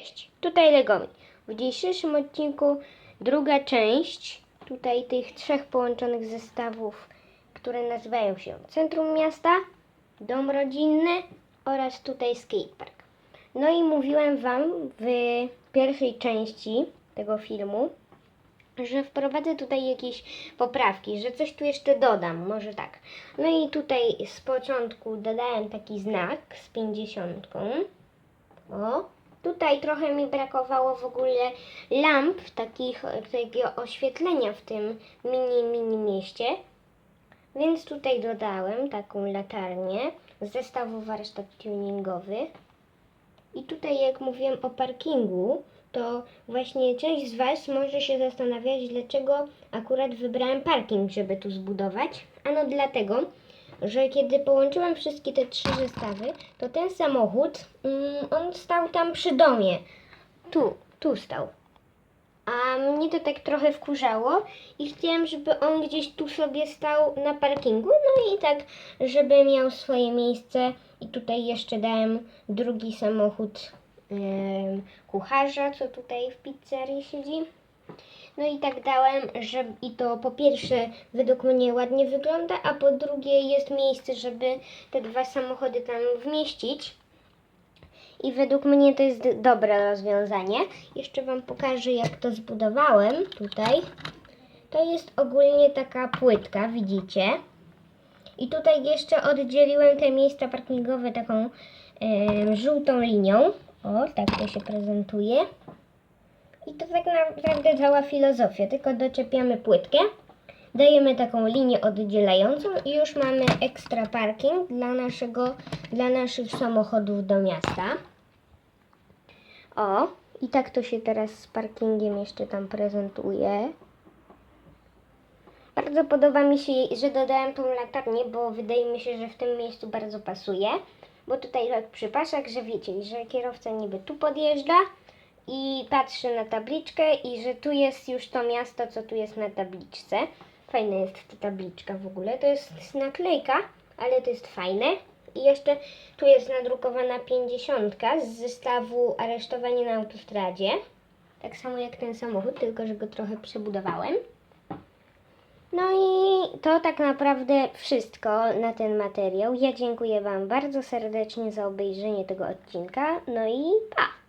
Cześć, tutaj Legomi. W dzisiejszym odcinku druga część tutaj tych trzech połączonych zestawów, które nazywają się Centrum Miasta, Dom Rodzinny oraz tutaj Skatepark. No i mówiłem Wam w pierwszej części tego filmu, że wprowadzę tutaj jakieś poprawki, że coś tu jeszcze dodam, może tak. No i tutaj z początku dodałem taki znak z 50. O, tutaj trochę mi brakowało w ogóle lamp, takich, takiego oświetlenia w tym mini, mini mieście. Więc tutaj dodałem taką latarnię, zestawu warsztat tuningowy. I tutaj jak mówiłem o parkingu, to właśnie część z Was może się zastanawiać, dlaczego akurat wybrałem parking, żeby tu zbudować. Ano dlatego, że kiedy połączyłem wszystkie te trzy zestawy, to ten samochód, mm, on stał tam przy domie. Tu, tu stał. A mnie to tak trochę wkurzało i chciałem, żeby on gdzieś tu sobie stał na parkingu, no i tak, żeby miał swoje miejsce. I tutaj jeszcze dałem drugi samochód kucharza, co tutaj w pizzerii siedzi. No i tak dałem, że i to po pierwsze według mnie ładnie wygląda, a po drugie jest miejsce, żeby te dwa samochody tam wmieścić. I według mnie to jest dobre rozwiązanie. Jeszcze Wam pokażę, jak to zbudowałem tutaj. To jest ogólnie taka płytka, widzicie? I tutaj jeszcze oddzieliłem te miejsca parkingowe taką em, żółtą linią. O, tak to się prezentuje. I to tak naprawdę cała filozofia, tylko doczepiamy płytkę, dajemy taką linię oddzielającą i już mamy ekstra parking dla, naszego, dla naszych samochodów do miasta. O, i tak to się teraz z parkingiem jeszcze tam prezentuje. Bardzo podoba mi się, że dodałem tą latarnię, bo wydaje mi się, że w tym miejscu bardzo pasuje. Bo tutaj tak przypaszak, że wiecie, że kierowca niby tu podjeżdża i patrzy na tabliczkę i że tu jest już to miasto, co tu jest na tabliczce. Fajna jest ta tabliczka w ogóle. To jest naklejka, ale to jest fajne. I jeszcze tu jest nadrukowana 50 z zestawu aresztowanie na autostradzie. Tak samo jak ten samochód, tylko że go trochę przebudowałem. No i to tak naprawdę wszystko na ten materiał. Ja dziękuję Wam bardzo serdecznie za obejrzenie tego odcinka. No i pa!